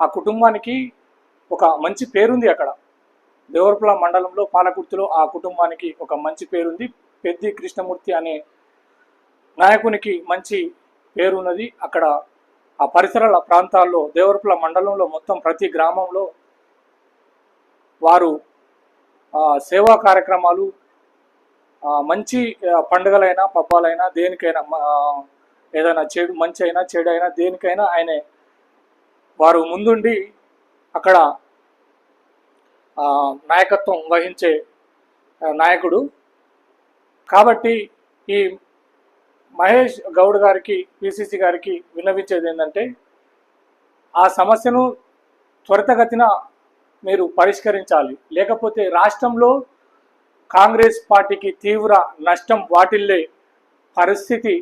ఆ కుటుంబానికి ఒక మంచి పేరుంది అక్కడ. దేవరపుల మండలంలో పాలకుర్తిలో ఆ కుటుంబానికి ఒక మంచి పేరుంది. పెద్ది కృష్ణమూర్తి అనే నాయకునికి మంచి పేరున్నది. అక్కడ ఆ పరిసరాల ప్రాంతాల్లో దేవరపుల మండలంలో మొత్తం ప్రతి గ్రామంలో వారు సేవా కార్యక్రమాలు మంచి పండుగలైనా పబ్బాలైనా దేనికైనా ఏదైనా చెడు మంచి అయినా చెడు అయినా దేనికైనా ఆయనే వారు ముందుండి అక్కడ నాయకత్వం వహించే నాయకుడు. కాబట్టి ఈ మహేష్ గౌడ్ గారికి పిసిసి గారికి విన్నవించేది ఏంటంటే ఆ సమస్యను త్వరితగతిన మీరు పరిష్కరించాలి. లేకపోతే రాష్ట్రంలో కాంగ్రెస్ పార్టీకి తీవ్ర నష్టం వాటిల్లే పరిస్థితి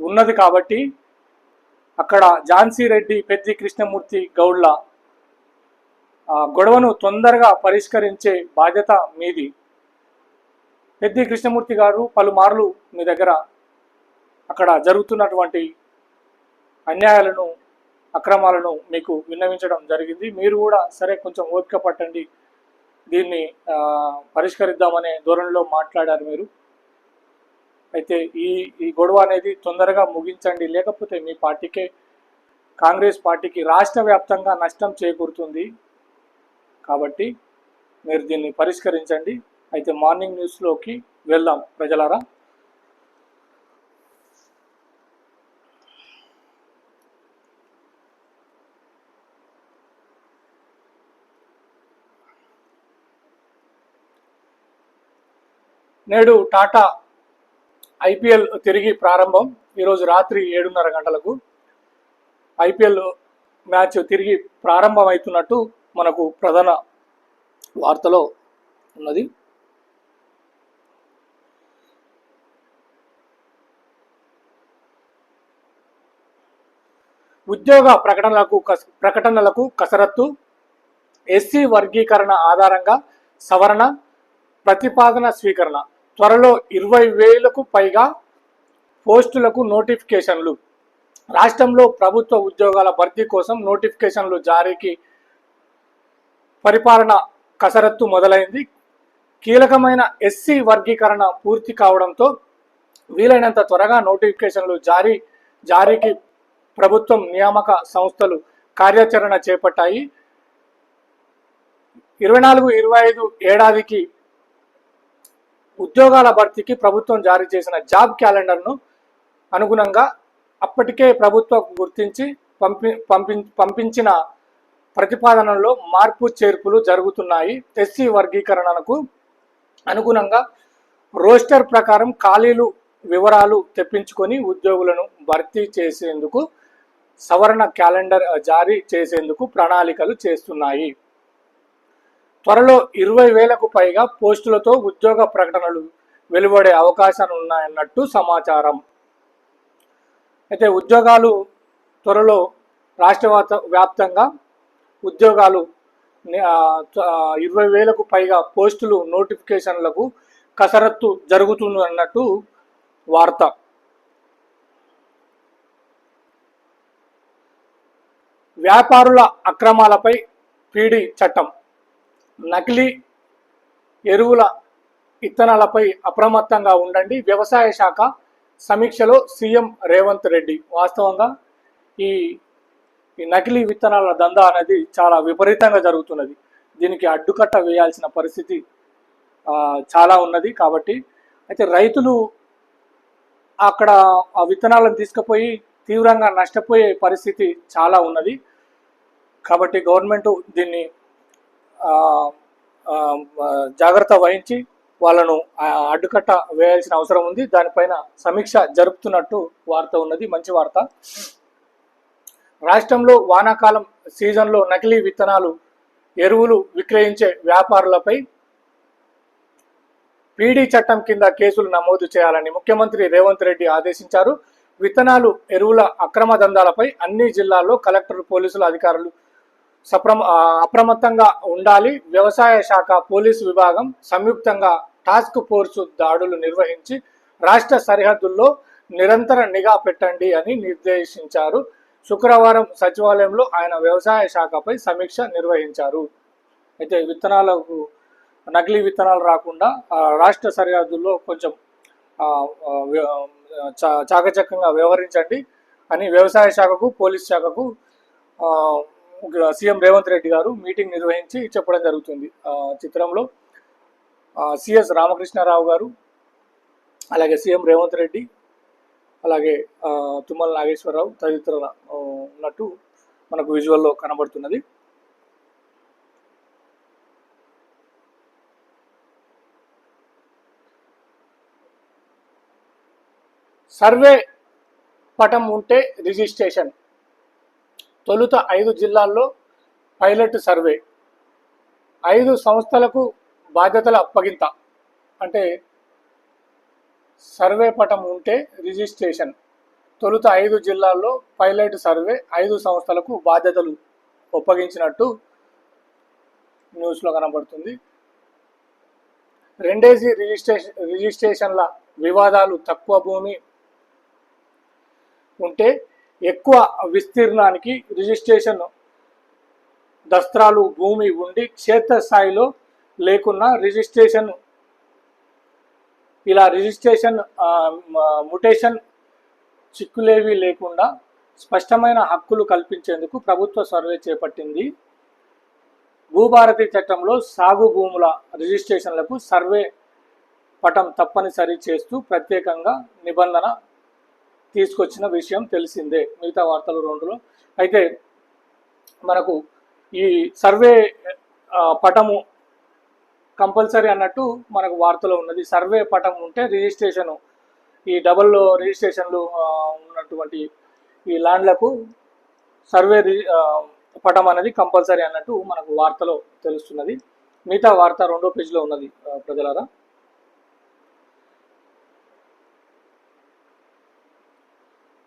ఉన్నది కాబట్టి అక్కడ ఝాన్సీ రెడ్డి పెద్ది కృష్ణమూర్తి గౌడ్ల గొడవను తొందరగా పరిష్కరించే బాధ్యత మీది. పెద్ది కృష్ణమూర్తి గారు పలుమార్లు మీ దగ్గర అక్కడ జరుగుతున్నటువంటి అన్యాయాలను అక్రమాలను మీకు విన్నవించడం జరిగింది. మీరు కూడా సరే కొంచెం ఓపిక పట్టండి. దీన్ని పరిష్కరిద్దామనే ధోరణిలో మాట్లాడారు మీరు. అయితే ఈ ఈ గొడవ అనేది తొందరగా ముగించండి. లేకపోతే మీ పార్టీకే కాంగ్రెస్ పార్టీకి రాష్ట్ర వ్యాప్తంగా నష్టం చేకూరుతుంది. కాబట్టి మీరు దీన్ని పరిష్కరించండి. అయితే మార్నింగ్ న్యూస్లోకి వెళ్దాం. ప్రజలారా. నేడు టాటా ఐపీఎల్ తిరిగి ప్రారంభం. ఈరోజు రాత్రి ఏడున్నర గంటలకు ఐపీఎల్ మ్యాచ్ తిరిగి ప్రారంభమవుతున్నట్టు మనకు ప్రధాన వార్తలో ఉన్నది. ఉద్యోగ ప్రకటనలకు కస- ప్రకటనలకు కసరత్తు ఎస్సీ వర్గీకరణ ఆధారంగా సవరణ ప్రతిపాదన స్వీకరణ. త్వరలో ఇరవై వేలకు పైగా పోస్టులకు నోటిఫికేషన్లు. రాష్ట్రంలో ప్రభుత్వ ఉద్యోగాల భర్తీ కోసం నోటిఫికేషన్లు జారీకి పరిపాలన కసరత్తు మొదలైంది. కీలకమైన ఎస్సీ వర్గీకరణ పూర్తి కావడంతో వీలైనంత త్వరగా నోటిఫికేషన్లు జారీ జారీకి ప్రభుత్వం నియామక సంస్థలు కార్యాచరణ చేపట్టాయి. ఇరవై నాలుగు ఇరవై ఐదు ఏడాదికి ఉద్యోగాల భర్తీకి ప్రభుత్వం జారీ చేసిన జాబ్ క్యాలెండర్ను అనుగుణంగా అప్పటికే ప్రభుత్వం గుర్తించి పంపి పంపి పంపించిన ప్రతిపాదనలో మార్పు చేర్పులు జరుగుతున్నాయి. ఎస్సీ వర్గీకరణకు అనుగుణంగా రోస్టర్ ప్రకారం ఖాళీలు వివరాలు తెప్పించుకొని ఉద్యోగులను భర్తీ చేసేందుకు సవరణ క్యాలెండర్ జారీ చేసేందుకు ప్రణాళికలు చేస్తున్నాయి. త్వరలో ఇరవై వేలకు పైగా పోస్టులతో ఉద్యోగ ప్రకటనలు వెలువడే అవకాశాలు ఉన్నాయన్నట్టు సమాచారం. అయితే ఉద్యోగాలు త్వరలో రాష్ట్ర వ్యాప్త- వ్యాప్తంగా ఉద్యోగాలు ఇరవై వేలకు పైగా పోస్టులు నోటిఫికేషన్లకు కసరత్తు జరుగుతుంది అన్నట్టు వార్త. వ్యాపారుల అక్రమాలపై పీడీ చట్టం. నకిలీ ఎరువుల ఇత్తనాలపై అప్రమత్తంగా ఉండండి. వ్యవసాయ శాఖ సమీక్షలో సీఎం రేవంత్ రెడ్డి. వాస్తవంగా ఈ ఈ నకిలీ విత్తనాల దందా అనేది చాలా విపరీతంగా జరుగుతున్నది. దీనికి అడ్డుకట్ట వేయాల్సిన పరిస్థితి చాలా ఉన్నది కాబట్టి. అయితే రైతులు అక్కడ ఆ విత్తనాలను తీసుకుపోయి తీవ్రంగా నష్టపోయే పరిస్థితి చాలా ఉన్నది. కాబట్టి గవర్నమెంట్ దీన్ని జాగ్రత్త వహించి వాళ్ళను అడ్డుకట్ట వేయాల్సిన అవసరం ఉంది. దానిపైన సమీక్ష జరుపుతున్నట్టు వార్త ఉన్నది. మంచి వార్త. రాష్ట్రంలో వానాకాలం సీజన్లో నకిలీ విత్తనాలు ఎరువులు విక్రయించే వ్యాపారులపై పీడీ చట్టం కింద కేసులు నమోదు చేయాలని ముఖ్యమంత్రి రేవంత్ రెడ్డి ఆదేశించారు. విత్తనాలు ఎరువుల అక్రమ దందాలపై అన్ని జిల్లాల్లో కలెక్టర్ పోలీసులు అధికారులు సప్రమ అప్రమత్తంగా ఉండాలి. వ్యవసాయ శాఖ పోలీసు విభాగం సంయుక్తంగా టాస్క్ ఫోర్సు దాడులు నిర్వహించి రాష్ట్ర సరిహద్దుల్లో నిరంతర నిఘా పెట్టండి అని నిర్దేశించారు. శుక్రవారం సచివాలయంలో ఆయన వ్యవసాయ శాఖపై సమీక్ష నిర్వహించారు. అయితే విత్తనాలకు నకిలీ విత్తనాలు రాకుండా రాష్ట్ర సరిహద్దుల్లో కొంచెం చా- చాకచక్యంగా వ్యవహరించండి అని వ్యవసాయ శాఖకు పోలీస్ శాఖకు సీఎం రేవంత్ రెడ్డి గారు మీటింగ్ నిర్వహించి చెప్పడం జరుగుతుంది. చిత్రంలో సిఎస్ రామకృష్ణారావు గారు అలాగే సీఎం రేవంత్ రెడ్డి అలాగే తుమ్మల నాగేశ్వరరావు తదితరుల ఉన్నట్టు మనకు విజువల్లో కనబడుతున్నది. సర్వే పటం ఉంటే రిజిస్ట్రేషన్. తొలుత ఐదు జిల్లాల్లో పైలట్ సర్వే. ఐదు సంస్థలకు బాధ్యతల అప్పగింత. అంటే సర్వే పటం ఉంటే రిజిస్ట్రేషన్. తొలుత ఐదు జిల్లాల్లో పైలట్ సర్వే ఐదు సంస్థలకు బాధ్యతలు ఒప్పగించినట్టు న్యూస్లో కనబడుతుంది. రెండేసి రిజిస్ట్రేషన్ రిజిస్ట్రేషన్ల వివాదాలు తక్కువ భూమి ఉంటే ఎక్కువ విస్తీర్ణానికి రిజిస్ట్రేషన్ దస్త్రాలు భూమి ఉండి క్షేత్రస్థాయిలో లేకున్నా రిజిస్ట్రేషన్ ఇలా రిజిస్ట్రేషన్ ముటేషన్ చిక్కులేవి లేకుండా స్పష్టమైన హక్కులు కల్పించేందుకు ప్రభుత్వ సర్వే చేపట్టింది. భూభారతి చట్టంలో సాగు భూముల రిజిస్ట్రేషన్లకు సర్వే పటం తప్పనిసరి చేస్తూ ప్రత్యేకంగా నిబంధన తీసుకొచ్చిన విషయం తెలిసిందే మిగతా వార్తలు రెండులో. అయితే మనకు ఈ సర్వే పటము కంపల్సరీ అన్నట్టు మనకు వార్తలో ఉన్నది. సర్వే పటం ఉంటే రిజిస్ట్రేషన్ ఈ డబల్ రిజిస్ట్రేషన్లు ఉన్నటువంటి ఈ ల్యాండ్లకు సర్వే పటం అనేది కంపల్సరీ అన్నట్టు మనకు వార్తలో తెలుస్తున్నది. మిగతా వార్త రెండో పేజీలో ఉన్నది ప్రజలారా.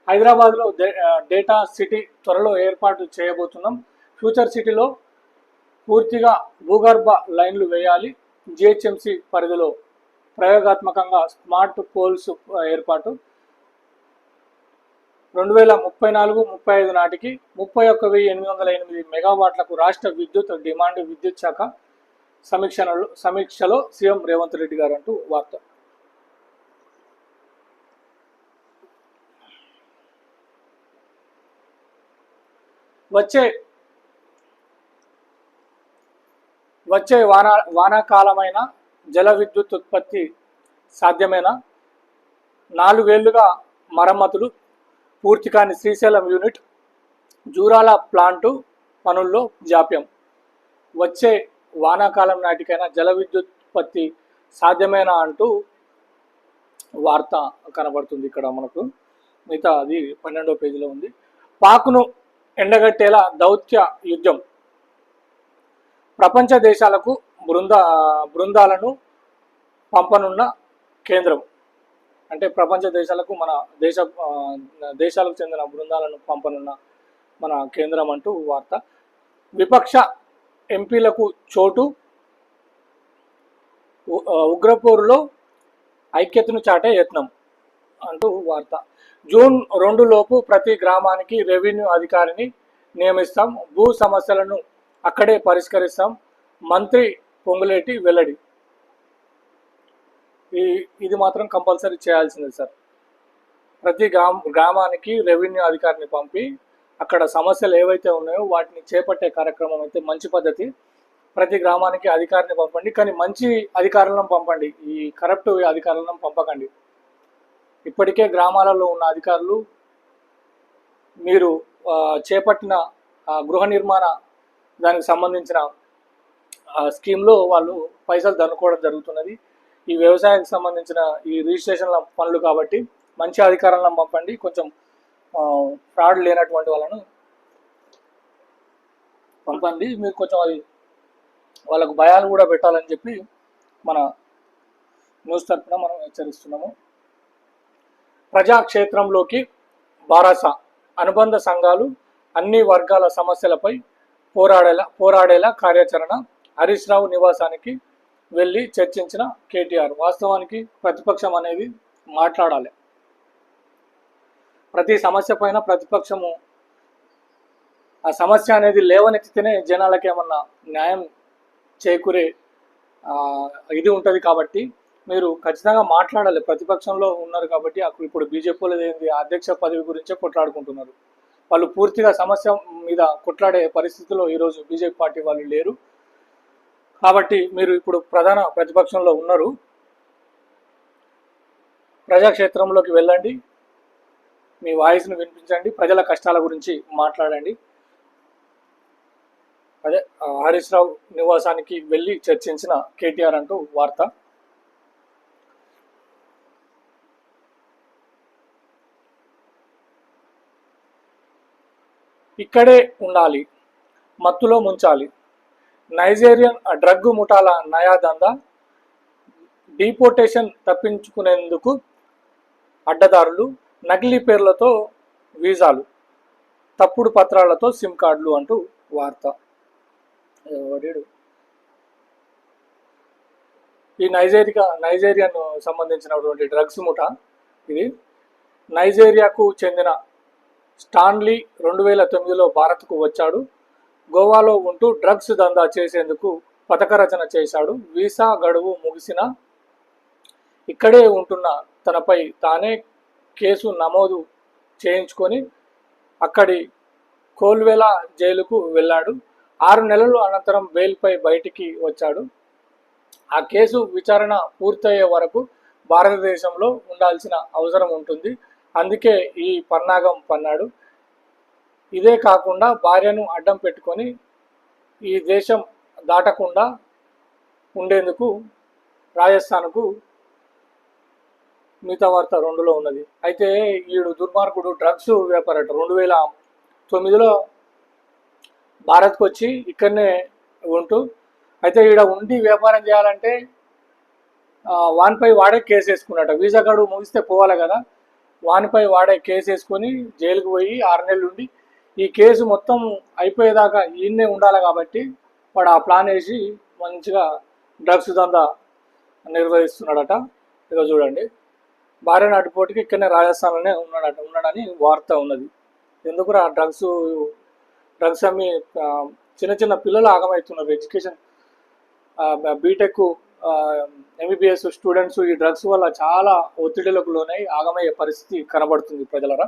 హైదరాబాద్లో డే- డేటా సిటీ త్వరలో ఏర్పాటు చేయబోతున్నాం. ఫ్యూచర్ సిటీలో పూర్తిగా భూగర్భ లైన్లు వేయాలి. జిహెచ్ఎంసి పరిధిలో ప్రయోగాత్మకంగా స్మార్ట్ పోల్స్ ఏర్పాటు. రెండు వేల ముప్పై నాలుగు ముప్పై ఐదు నాటికి ముప్పై ఒక్క వెయ్యి ఎనిమిది వందల ఎనిమిది మెగావాట్లకు రాష్ట్ర విద్యుత్ డిమాండ్ విద్యుత్ శాఖ సమీక్షలో సమీక్షలో సీఎం రేవంత్ రెడ్డి గారు అంటూ వార్త. వచ్చే వచ్చే వానా వానాకాలమైన జల విద్యుత్ ఉత్పత్తి సాధ్యమైన? నాలుగేళ్ళుగా మరమ్మతులు పూర్తి కాని శ్రీశైలం యూనిట్ జూరాల ప్లాంటు పనుల్లో జాప్యం. వచ్చే వానాకాలం నాటికైనా జల విద్యుత్ ఉత్పత్తి సాధ్యమేనా అంటూ వార్త కనబడుతుంది ఇక్కడ మనకు. మిగతా అది పన్నెండో పేజీలో ఉంది. పాకును ఎండగట్టేలా దౌత్య యుద్ధం. ప్రపంచ దేశాలకు బృంద బృందాలను పంపనున్న కేంద్రం. అంటే ప్రపంచ దేశాలకు మన దేశ దేశాలకు చెందిన బృందాలను పంపనున్న మన కేంద్రం అంటూ వార్త. విపక్ష ఎంపీలకు చోటు ఉగ్రపోరులో ఉగ్రపూర్లో ఐక్యతను చాటే యత్నం అంటూ వార్త. జూన్ రెండు లోపు ప్రతి గ్రామానికి రెవెన్యూ అధికారిని నియమిస్తాం. భూ సమస్యలను అక్కడే పరిష్కరిస్తాం. మంత్రి పొంగులేటి వెల్లడి. ఈ ఇది మాత్రం కంపల్సరీ చేయాల్సిందే సార్. ప్రతి గ్రామ గ్రామానికి రెవెన్యూ అధికారిని పంపి అక్కడ సమస్యలు ఏవైతే ఉన్నాయో వాటిని చేపట్టే కార్యక్రమం అయితే మంచి పద్ధతి. ప్రతి గ్రామానికి అధికారిని పంపండి. కానీ మంచి అధికారులను పంపండి. ఈ కరప్ట్ అధికారులను పంపకండి. ఇప్పటికే గ్రామాలలో ఉన్న అధికారులు మీరు చేపట్టిన గృహ నిర్మాణ దానికి సంబంధించిన స్కీమ్లో వాళ్ళు పైసలు దన్నుకోవడం జరుగుతున్నది. ఈ వ్యవసాయానికి సంబంధించిన ఈ రిజిస్ట్రేషన్ల పనులు కాబట్టి మంచి అధికారులను పంపండి. కొంచెం ఫ్రాడ్ లేనటువంటి వాళ్ళను పంపండి. మీరు కొంచెం అది వాళ్ళకు భయాలు కూడా పెట్టాలని చెప్పి మన న్యూస్ తరఫున మనం హెచ్చరిస్తున్నాము. ప్రజాక్షేత్రంలోకి బారాస అనుబంధ సంఘాలు అన్ని వర్గాల సమస్యలపై పోరాడేలా పోరాడేలా కార్యాచరణ హరీష్ రావు నివాసానికి వెళ్ళి చర్చించిన కేటీఆర్. వాస్తవానికి ప్రతిపక్షం అనేది మాట్లాడాలి. ప్రతి సమస్య పైన ప్రతిపక్షము ఆ సమస్య అనేది లేవనెత్తితేనే జనాలకి ఏమన్నా న్యాయం చేకూరే ఇది ఉంటుంది కాబట్టి మీరు ఖచ్చితంగా మాట్లాడాలి. ప్రతిపక్షంలో ఉన్నారు కాబట్టి అప్పుడు ఇప్పుడు బీజేపీలో ఏంది? అధ్యక్ష పదవి గురించే కొట్లాడుకుంటున్నారు. వాళ్ళు పూర్తిగా సమస్య మీద కొట్లాడే పరిస్థితిలో ఈరోజు బీజేపీ పార్టీ వాళ్ళు లేరు. కాబట్టి మీరు ఇప్పుడు ప్రధాన ప్రతిపక్షంలో ఉన్నారు. ప్రజాక్షేత్రంలోకి వెళ్ళండి. మీ వాయిస్ను వినిపించండి. ప్రజల కష్టాల గురించి మాట్లాడండి. అదే హరీష్ రావు నివాసానికి వెళ్ళి చర్చించిన కేటీఆర్ అంటూ వార్త. ఇక్కడే ఉండాలి. మత్తులో ముంచాలి. Nigerian drug ముఠాల నయాదందా? డీపోర్టేషన్ తప్పించుకునేందుకు అడ్డదారులు నకిలీ పేర్లతో వీసాలు తప్పుడు పత్రాలతో సిమ్ కార్డులు అంటూ వార్త. ఈ నైజీరియా నైజేరియన్ సంబంధించినటువంటి డ్రగ్స్ ముఠ ఇది. నైజేరియాకు చెందిన స్టాన్లీ రెండు వేల తొమ్మిదిలో భారత్కు వచ్చాడు. గోవాలో ఉంటూ డ్రగ్స్ దందా చేసేందుకు పథక రచన చేశాడు. వీసా గడువు ముగిసిన ఇక్కడే ఉంటున్న తనపై తానే కేసు నమోదు చేయించుకొని అక్కడి కోల్వెల జైలుకు వెళ్ళాడు. ఆరు నెలల అనంతరం బెయిల్పై బయటికి వచ్చాడు. ఆ కేసు విచారణ పూర్తయ్యే వరకు భారతదేశంలో ఉండాల్సిన అవసరం ఉంటుంది. అందుకే ఈ పన్నాగం పన్నాడు. ఇదే కాకుండా భార్యను అడ్డం పెట్టుకొని ఈ దేశం దాటకుండా ఉండేందుకు రాజస్థాన్కు మిగతా వార్త రెండులో ఉన్నది. అయితే ఈడు దుర్మార్గుడు డ్రగ్స్ వ్యాపారట. రెండు వేల తొమ్మిదిలో భారత్కు వచ్చి ఇక్కడనే ఉంటూ అయితే ఈడ ఉండి వ్యాపారం చేయాలంటే వాన్పై వాడే కేసు వేసుకున్నట. వీసా గడువు ముగిస్తే పోవాలి కదా. వానిపై వాడే కేసు వేసుకొని జైలుకు పోయి ఆరు నెలలు ఉండి ఈ కేసు మొత్తం అయిపోయేదాకా ఈయన్నే ఉండాలి కాబట్టి వాడు ఆ ప్లాన్ వేసి మంచిగా డ్రగ్స్ దందా నిర్వహిస్తున్నాడట. ఇక చూడండి. భార్య నాటిపోటుకి ఇక్కడనే రాజస్థాన్లోనే ఉన్నాడట. ఉన్నాడని వార్త ఉన్నది. ఎందుకురా డ్రగ్స్ డ్రగ్స్ అమ్మి చిన్న చిన్న పిల్లలు ఆగమవుతున్నారు. ఎడ్యుకేషన్ బీటెక్ ఎంబీబీఎస్ స్టూడెంట్స్ ఈ డ్రగ్స్ వల్ల చాలా ఒత్తిడిలకు లోనై ఆగమయ్యే పరిస్థితి కనబడుతుంది ప్రజలరా.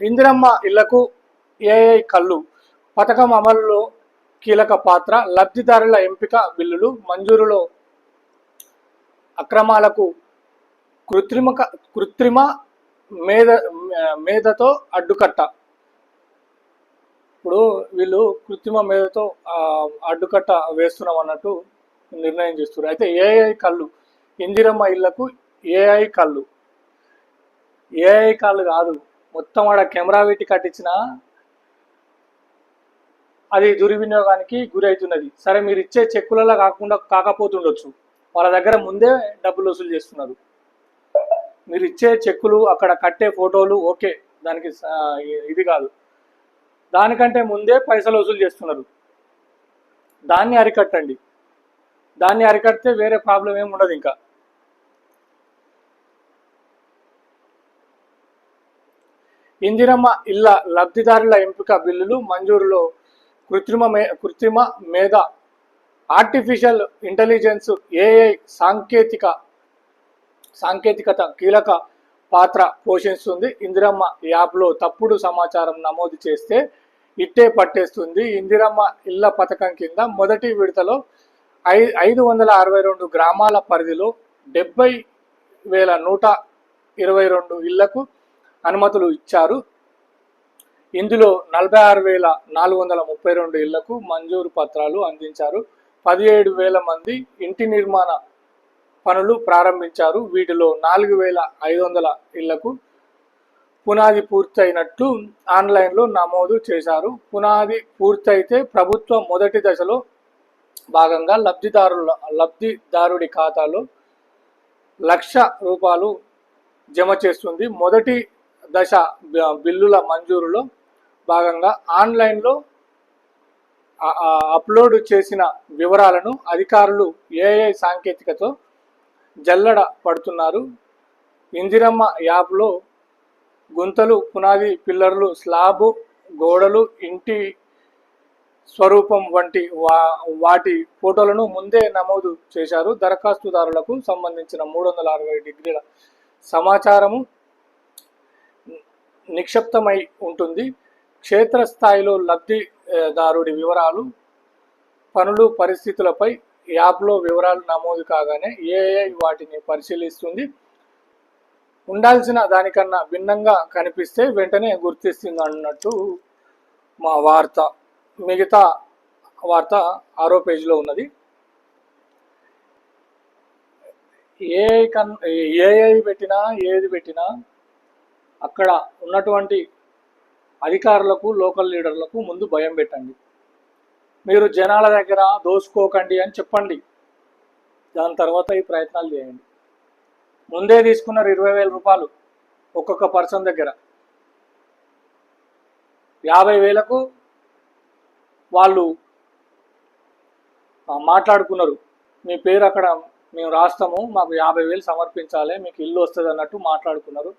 ఇందిరమ్మ ఇళ్ళకు ఏఐ కళ్ళు పథకం అమలులో కీలక పాత్ర లబ్ధిదారుల ఎంపిక బిల్లులు మంజూరులో అక్రమాలకు కృత్రిమ కృత్రిమ మేధ మేధతో అడ్డుకట్ట. ఇప్పుడు వీళ్ళు కృత్రిమ మేధతో అడ్డుకట్ట వేస్తున్నాం అన్నట్టు నిర్ణయం చేస్తున్నారు. అయితే ఏఐ కళ్ళు ఇందిరమ్మ ఇళ్ళకు ఏఐ కళ్ళు. ఏఐ కళ్ళు కాదు మొత్తం ఆడ కెమెరా పెట్టి కట్టించిన అది దుర్వినియోగానికి గురి అవుతున్నది సరే మీరు ఇచ్చే చెక్కులలో కాకుండా కాకపోతుండొచ్చు. వాళ్ళ దగ్గర ముందే డబ్బులు వసూలు చేస్తున్నారు. మీరు ఇచ్చే చెక్కులు అక్కడ కట్టే ఫోటోలు ఓకే దానికి ఇది కాదు. దానికంటే ముందే పైసలు వసూలు చేస్తున్నారు. దాన్ని అరికట్టండి. దాన్ని అరికడితే వేరే ప్రాబ్లం ఏమి ఉండదు ఇంకా. ఇందిరమ్మ ఇళ్ళ లబ్ధిదారుల ఎంపిక బిల్లులు మంజూరులో కృత్రిమ మే కృత్రిమ మేధ ఆర్టిఫిషియల్ ఇంటెలిజెన్స్ ఏఐ సాంకేతిక సాంకేతికత కీలక పాత్ర పోషిస్తుంది. ఇందిరమ్మ యాప్లో తప్పుడు సమాచారం నమోదు చేస్తే ఇట్టే పట్టేస్తుంది. ఇందిరమ్మ ఇళ్ళ పథకం కింద మొదటి విడతలో ఐ ఐదు వందల అరవై రెండు గ్రామాల పరిధిలో డెబ్బై వేల నూట ఇరవై రెండు ఇళ్ళకు అనుమతులు ఇచ్చారు. ఇందులో నలభై ఆరు వేల నాలుగు వందల ముప్పై రెండు ఇళ్ళకు మంజూరు పత్రాలు అందించారు. పదిహేడు వేల మంది ఇంటి నిర్మాణ పనులు ప్రారంభించారు. వీటిలో నాలుగు వేల ఐదు వందల ఇళ్ళకు పునాది పూర్తయినట్లు ఆన్లైన్లో నమోదు చేశారు. పునాది పూర్తయితే ప్రభుత్వం మొదటి దశలో భాగంగా లబ్ధిదారుల లబ్ధిదారుడి ఖాతాలో లక్ష రూపాయలు జమ చేస్తుంది. మొదటి దశ బిల్లుల మంజూరులో భాగంగా ఆన్లైన్లో అప్లోడ్ చేసిన వివరాలను అధికారులు ఏఐ సాంకేతికతో జల్లడ పడుతున్నారు. ఇందిరమ్మ యాప్లో గుంతలు పునాది పిల్లర్లు స్లాబు గోడలు ఇంటి స్వరూపం వంటి వా వాటి ఫోటోలను ముందే నమోదు చేశారు. దరఖాస్తుదారులకు సంబంధించిన మూడు వందల అరవై డిగ్రీల సమాచారము నిక్షిప్తమై ఉంటుంది. క్షేత్రస్థాయిలో లబ్ధిదారుడి వివరాలు పనులు పరిస్థితులపై యాప్లో వివరాలు నమోదు కాగానే ఏఐ వాటిని పరిశీలిస్తుంది. ఉండాల్సిన దానికన్నా భిన్నంగా కనిపిస్తే వెంటనే గుర్తిస్తుంది అన్నట్టు మా వార్త. మిగతా వార్త ఆరో పేజీలో ఉన్నది. ఏఐ కన్ ఏఐ పెట్టినా ఏది పెట్టినా అక్కడ ఉన్నటువంటి అధికారులకు లోకల్ లీడర్లకు ముందు భయం పెట్టండి. మీరు జనాల దగ్గర దోసుకోకండి అని చెప్పండి. దాని తర్వాత ఈ ప్రయత్నాలు చేయండి. ముందే తీసుకున్నారు ఇరవై వేల రూపాయలు ఒక్కొక్క పర్సన్ దగ్గర. యాభై వేలకు వాళ్ళు మాట్లాడుకున్నారు. మీ పేరు అక్కడ మేము రాస్తాము మాకు యాభై వేలు సమర్పించాలి మీకు ఇల్లు వస్తుంది అన్నట్టు మాట్లాడుకున్నారు.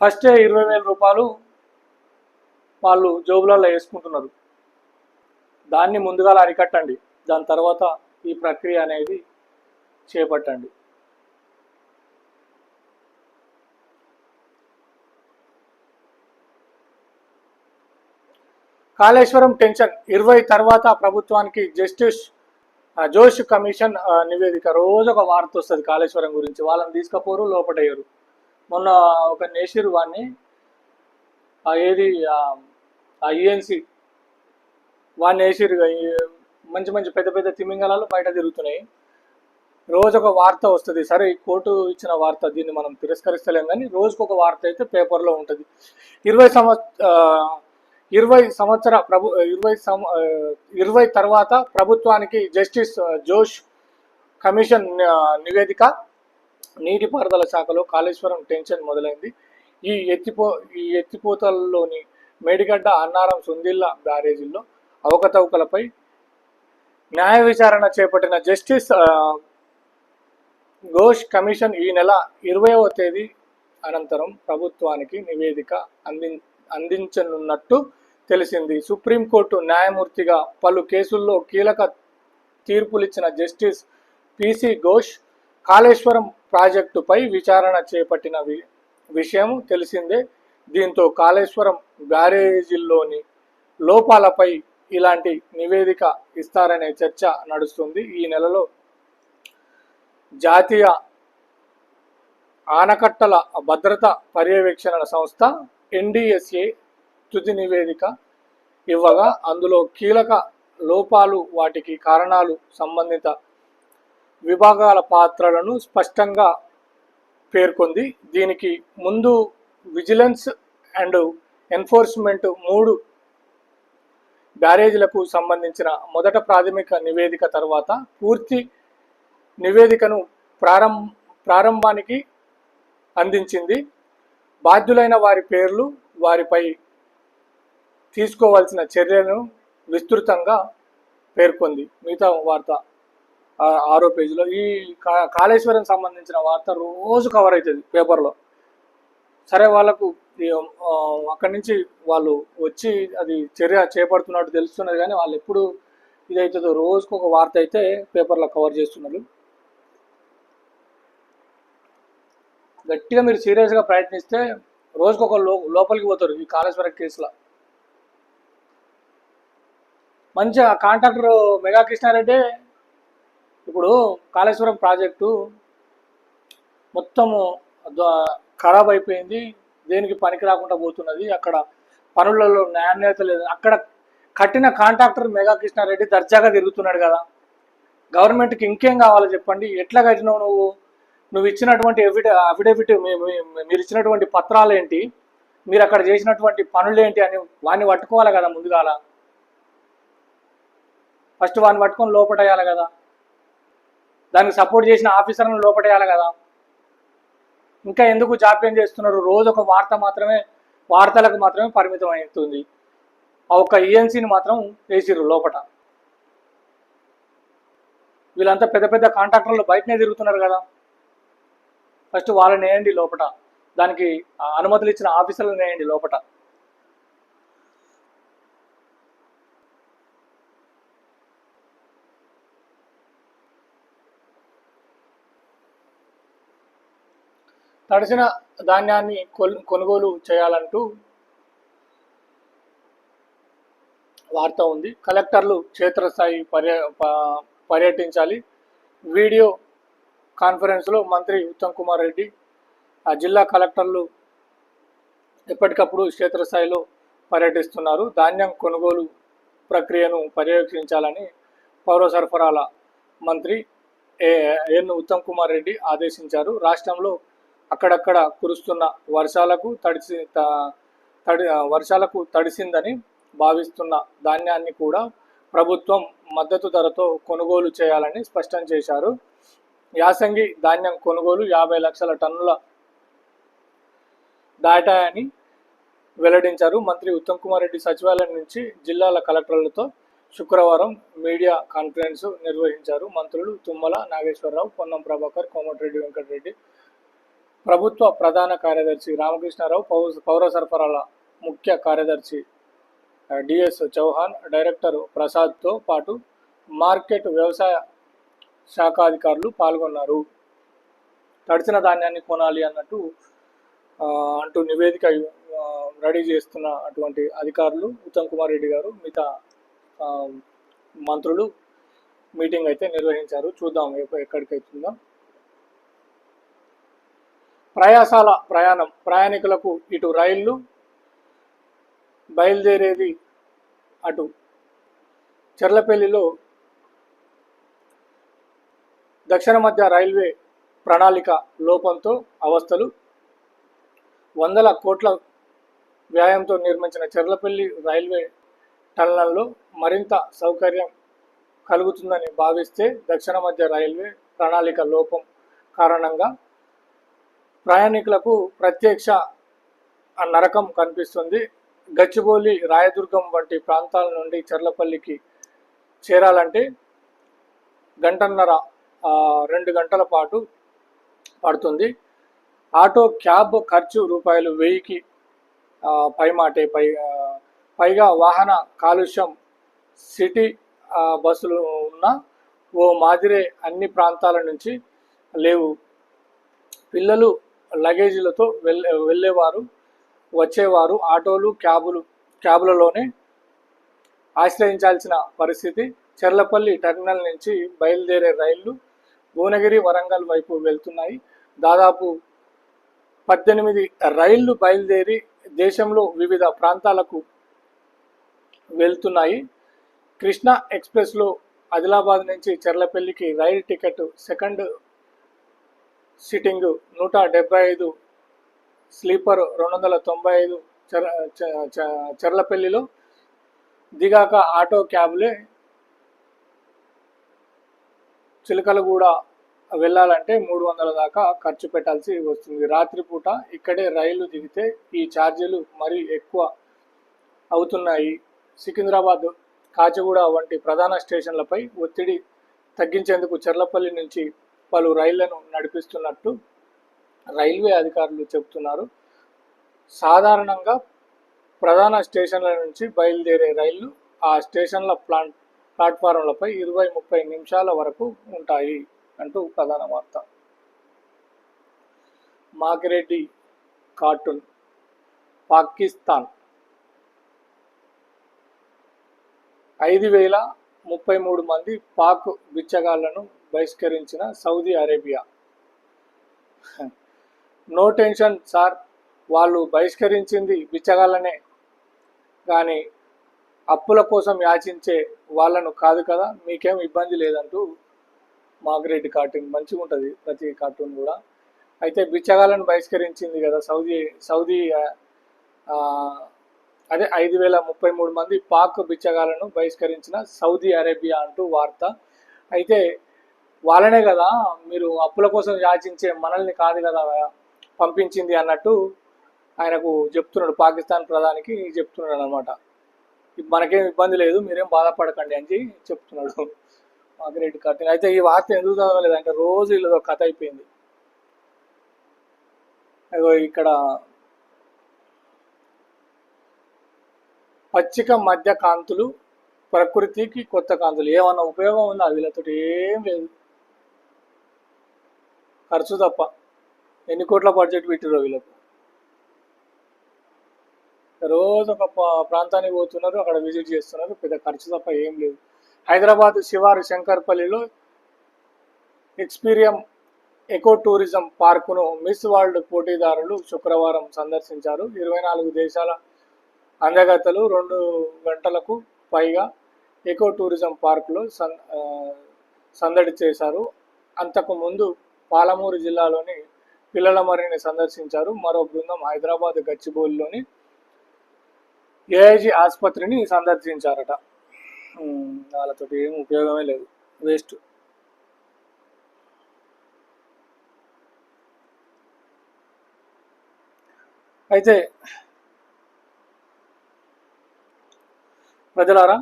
ఫస్టే ఇరవై వేల రూపాయలు వాళ్ళు జోబులలో వేసుకుంటున్నారు. దాన్ని ముందుగా అరికట్టండి దాని తర్వాత ఈ ప్రక్రియ అనేది చేపట్టండి. కాళేశ్వరం టెన్షన్ ఇరవై తర్వాత ప్రభుత్వానికి జస్టిస్ జోష్ కమిషన్ నివేదిక. రోజు ఒక వార్త వస్తుంది కాళేశ్వరం గురించి. వాళ్ళని తీసుకపోరు లోపటయ్యారు మొన్న ఒక నేషిర్ వాడిని ఏది ఆ ఈఎన్సి వాడిని వేసిరు మంచి మంచి పెద్ద పెద్ద తిమింగలాలు బయట తిరుగుతున్నాయి. రోజు ఒక వార్త వస్తుంది. సరే ఈ కోర్టు ఇచ్చిన వార్త దీన్ని మనం తిరస్కరిస్తలేం కానీ రోజుకు ఒక వార్త అయితే పేపర్లో ఉంటుంది. ఇరవై సంవత్ ఇరవై సంవత్సర ప్రభు ఇరవై సం ఇరవై తర్వాత ప్రభుత్వానికి జస్టిస్ జోష్ కమిషన్ నివేదిక నీటిపారుదల శాఖలో కాళేశ్వరం టెన్షన్ మొదలైంది. ఈ ఎత్తిపో ఈ ఎత్తిపోతల్లోని మేడిగడ్డ అన్నారం సుందిల్ల బ్యారేజీల్లో అవకతవకలపై న్యాయ విచారణ చేపట్టిన జస్టిస్ ఘోష్ కమిషన్ ఈ నెల ఇరవైవ తేదీ అనంతరం ప్రభుత్వానికి నివేదిక అంది అందించనున్నట్టు తెలిసింది. సుప్రీంకోర్టు న్యాయమూర్తిగా పలు కేసుల్లో కీలక తీర్పులిచ్చిన జస్టిస్ పిసి ఘోష్ కాళేశ్వరం ప్రాజెక్టుపై విచారణ చేపట్టిన వి- విషయం తెలిసిందే. దీంతో కాళేశ్వరం బ్యారేజీల్లోని లోపాలపై ఇలాంటి నివేదిక ఇస్తారనే చర్చ నడుస్తుంది. ఈ నెలలో జాతీయ ఆనకట్టల భద్రత పర్యవేక్షణ సంస్థ ఎన్డిఎస్ఏ తుది నివేదిక ఇవ్వగా అందులో కీలక లోపాలు వాటికి కారణాలు సంబంధిత విభాగాల పాత్రలను స్పష్టంగా పేర్కొంది. దీనికి ముందు విజిలెన్స్ అండ్ ఎన్ఫోర్స్మెంట్ మూడు బ్యారేజీలకు సంబంధించిన మొదట ప్రాథమిక నివేదిక తర్వాత పూర్తి నివేదికను ప్రారంభ ప్రారంభానికి అందించింది. బాధ్యులైన వారి పేర్లు వారిపై తీసుకోవాల్సిన చర్యలను విస్తృతంగా పేర్కొంది. మిగతా వార్త ఆరో పేజీలో. ఈ కా- కాళేశ్వరం సంబంధించిన వార్త రోజు కవర్ అవుతుంది పేపర్లో. సరే వాళ్ళకు అక్కడి నుంచి వాళ్ళు వచ్చి అది చర్య చేపడుతున్నట్టు తెలుస్తున్నది కానీ వాళ్ళు ఎప్పుడు ఇదైతుందో రోజుకు ఒక వార్త అయితే పేపర్లో కవర్ చేస్తున్నారు. గట్టిగా మీరు సీరియస్గా ప్రయత్నిస్తే రోజుకు ఒక లోపలికి పోతారు ఈ కాళేశ్వర కేసులో. మంచిగా కాంట్రాక్టర్ మెగా కృష్ణారెడ్డి ఇప్పుడు కాళేశ్వరం ప్రాజెక్టు మొత్తము ఖరాబ్ అయిపోయింది. దేనికి పనికి రాకుండా పోతున్నది. అక్కడ పనులలో నాణ్యత లేదు. అక్కడ కట్టిన కాంట్రాక్టర్ మెగా కృష్ణారెడ్డి దర్జాగా తిరుగుతున్నాడు కదా. గవర్నమెంట్కి ఇంకేం కావాలో చెప్పండి. ఎట్లా కట్టినావు నువ్వు? నువ్వు ఇచ్చినటువంటి ఎవిడ అఫిడవిట్ మీరు ఇచ్చినటువంటి పత్రాలు ఏంటి మీరు అక్కడ చేసినటువంటి పనులు ఏంటి అని వాడిని పట్టుకోవాలి కదా ముందుగాల. ఫస్ట్ వాడిని పట్టుకొని లోపటేయాలి కదా. దానికి సపోర్ట్ చేసిన ఆఫీసర్లను లోపటేయాలి కదా. ఇంకా ఎందుకు జాప్యం చేస్తున్నారు? రోజు ఒక వార్త మాత్రమే వార్తలకు మాత్రమే పరిమితం అవుతుంది. ఆ ఒక్క ఈఎన్సీని మాత్రం వేసిర్రు లోపట. వీళ్ళంతా పెద్ద పెద్ద కాంట్రాక్టర్లు బయటనే తిరుగుతున్నారు కదా. ఫస్ట్ వాళ్ళని వేయండి లోపట. దానికి ఆ అనుమతులు ఇచ్చిన ఆఫీసర్లను వేయండి లోపట. తడిసిన ధాన్యాన్ని కొల్- కొనుగోలు చేయాలంటూ వార్త ఉంది. కలెక్టర్లు క్షేత్రస్థాయి పర్య పర్యటించాలి. వీడియో కాన్ఫరెన్స్లో మంత్రి ఉత్తమ్ కుమార్ రెడ్డి ఆ జిల్లా కలెక్టర్లు ఎప్పటికప్పుడు క్షేత్రస్థాయిలో పర్యటిస్తున్నారు. ధాన్యం కొనుగోలు ప్రక్రియను పర్యవేక్షించాలని పౌర సరఫరాల మంత్రి ఏ ఎన్ ఉత్తమ్ కుమార్ రెడ్డి ఆదేశించారు. రాష్ట్రంలో అక్కడక్కడ కురుస్తున్న వర్షాలకు తడిసి త- తడి వర్షాలకు తడిసిందని భావిస్తున్న ధాన్యాన్ని కూడా ప్రభుత్వం మద్దతు ధరతో కొనుగోలు చేయాలని స్పష్టం చేశారు. యాసంగి ధాన్యం కొనుగోలు యాభై లక్షల టన్నుల దాటాయని వెల్లడించారు. మంత్రి ఉత్తమ్ కుమార్ రెడ్డి సచివాలయం నుంచి జిల్లాల కలెక్టర్లతో శుక్రవారం మీడియా కాన్ఫరెన్స్ నిర్వహించారు. మంత్రులు తుమ్మల నాగేశ్వరరావు పొన్నం ప్రభాకర్ కోమటిరెడ్డి వెంకటరెడ్డి ప్రభుత్వ ప్రధాన కార్యదర్శి రామకృష్ణారావు పౌర పౌర సరఫరాల ముఖ్య కార్యదర్శి డిఎస్ చౌహాన్ డైరెక్టర్ ప్రసాద్తో పాటు మార్కెట్ వ్యవసాయ శాఖాధికారులు పాల్గొన్నారు. తడిచిన ధాన్యాన్ని కొనాలి అన్నట్టు అంటూ నివేదిక రెడీ చేస్తున్న అటువంటి అధికారులు ఉత్తమ్ కుమార్ రెడ్డి గారు మిగతా మంత్రులు మీటింగ్ అయితే నిర్వహించారు. చూద్దాం ఎక్కడికి అవుతుందో ప్రయాసాల ప్రయాణం ప్రయాణికులకు ఇటు రైళ్ళు బయలుదేరేది అటు. చెర్లపల్లిలో దక్షిణ మధ్య రైల్వే ప్రణాళిక లోపంతో అవస్థలు వందల కోట్ల వ్యాయంతో నిర్మించిన చెర్లపల్లి రైల్వే టన్నల్లో మరింత సౌకర్యం కలుగుతుందని భావిస్తే దక్షిణ మధ్య రైల్వే ప్రణాళిక లోపం కారణంగా ప్రయాణికులకు ప్రత్యక్ష నరకం కనిపిస్తుంది. గచ్చిబౌలి రాయదుర్గం వంటి ప్రాంతాల నుండి చెర్లపల్లికి చేరాలంటే గంటన్నర రెండు గంటల పాటు పడుతుంది. ఆటో క్యాబ్ ఖర్చు రూపాయలు వెయ్యికి పైమాటే పై పైగా వాహన కాలుష్యం సిటీ బస్సులు ఉన్న ఓ మాదిరే అన్ని ప్రాంతాల నుంచి లేవు. పిల్లలు లగేజీలతో వెళ్ళే వెళ్ళేవారు వచ్చేవారు. ఆటోలు క్యాబులు క్యాబులలోనే ఆశ్రయించాల్సిన పరిస్థితి. చెర్లపల్లి టెర్మినల్ నుంచి బయలుదేరే రైళ్ళు భువనగిరి వరంగల్ వైపు వెళ్తున్నాయి. దాదాపు పద్దెనిమిది రైళ్ళు బయలుదేరి దేశంలో వివిధ ప్రాంతాలకు వెళ్తున్నాయి. కృష్ణా ఎక్స్ప్రెస్లో ఆదిలాబాద్ నుంచి చెర్లపల్లికి రైలు టికెట్ సెకండ్ సిట్టింగ్ నూట డెబ్బై ఐదు స్లీపర్ రెండు వందల తొంభై ఐదు చెర చ- చెర్లపల్లిలో దిగాక ఆటో క్యాబ్లే చిలకలగూడ వెళ్ళాలంటే మూడు వందల దాకా ఖర్చు పెట్టాల్సి వస్తుంది. రాత్రిపూట ఇక్కడే రైలు దిగితే ఈ ఛార్జీలు మరీ ఎక్కువ అవుతున్నాయి. సికింద్రాబాద్ కాచిగూడ వంటి ప్రధాన స్టేషన్లపై ఒత్తిడి తగ్గించేందుకు చెర్లపల్లి నుంచి పలు రైళ్ళను నడిపిస్తున్నట్టు రైల్వే అధికారులు చెబుతున్నారు. సాధారణంగా ప్రధాన స్టేషన్ల నుంచి బయలుదేరే రైళ్ళు ఆ స్టేషన్ల ప్లాంట్ ప్లాట్ఫారంలపై ఇరవై ముప్పై నిమిషాల వరకు ఉంటాయి అంటూ ప్రధాన వార్త. మాగిరెడ్డి కార్టూన్ పాకిస్తాన్. ఐదు వేల ముప్పై మూడు మంది పాక్ బిచ్చగాళ్ళను బహిష్కరించిన Saudi Arabia. No tension sir వాళ్ళు బహిష్కరించింది బిచ్చగాళ్ళనే. కానీ అప్పుల కోసం యాచించే వాళ్ళను కాదు కదా మీకేం ఇబ్బంది లేదంటూ మాగ్రెడ్ కార్టూన్ మంచిగా ఉంటుంది ప్రతి కార్టూన్ కూడా. అయితే బిచ్చగాళ్ళను బహిష్కరించింది కదా సౌదీ సౌదీ అదే ఐదు వేల ముప్పై మూడు మంది పాక్ బిచ్చగాళ్ళను బహిష్కరించిన సౌదీ అరేబియా అంటూ వార్త. అయితే వాళ్ళనే కదా మీరు అప్పుల కోసం యాచించే మనల్ని కాదు కదా పంపించింది అన్నట్టు ఆయనకు చెప్తున్నాడు. పాకిస్తాన్ ప్రధానికి చెప్తున్నాడు అనమాట మనకేం ఇబ్బంది లేదు మీరేం బాధపడకండి అని చెప్తున్నాడు. మాగిరెడ్డి కట్టిన అయితే ఈ వార్త ఎందుకు చదవలేదు అంటే రోజు వీళ్ళదో కథ అయిపోయింది. అగో ఇక్కడ పచ్చిక మధ్య కాంతులు ప్రకృతికి కొత్త కాంతులు. ఏమన్నా ఉపయోగం ఉందా? వీళ్ళతో ఏం లేదు. ఖర్చు తప్ప. ఎన్ని కోట్ల బడ్జెట్ పెట్టిరో వీళ్ళకు? రోజు ఒక ప్రాంతానికి పోతున్నారు అక్కడ విజిట్ చేస్తున్నారు పెద్ద ఖర్చు తప్ప ఏం లేదు. హైదరాబాద్ శివారు శంకర్పల్లిలో ఎక్స్పీరియం ఎకో టూరిజం పార్కును మిస్ వరల్డ్ పోటీదారులు శుక్రవారం సందర్శించారు. ఇరవై నాలుగు దేశాల అందగతలు రెండు గంటలకు పైగా ఎకో టూరిజం పార్కులో సందడి చేశారు. అంతకు ముందు పాలమూరు జిల్లాలోని పిల్లలమర్రిని సందర్శించారు. మరో బృందం హైదరాబాద్ గచ్చిబౌలిలోని ఏఐజీ ఆసుపత్రిని సందర్శించారట. ఉమ్, వాళ్ళతో ఏం ఉపయోగమే లేదు. వేస్ట్. అయితే ప్రజలారా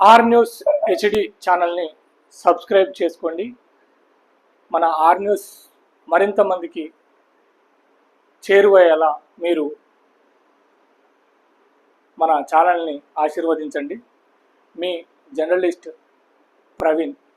ఆర్ న్యూస్ హెచ్డి ఛానల్ని సబ్స్క్రైబ్ చేసుకోండి. మన ఆర్ న్యూస్ మరింత మందికి చేరువయ్యేలా మీరు మన ఛానల్ని ఆశీర్వదించండి. మీ జర్నలిస్ట్ ప్రవీణ్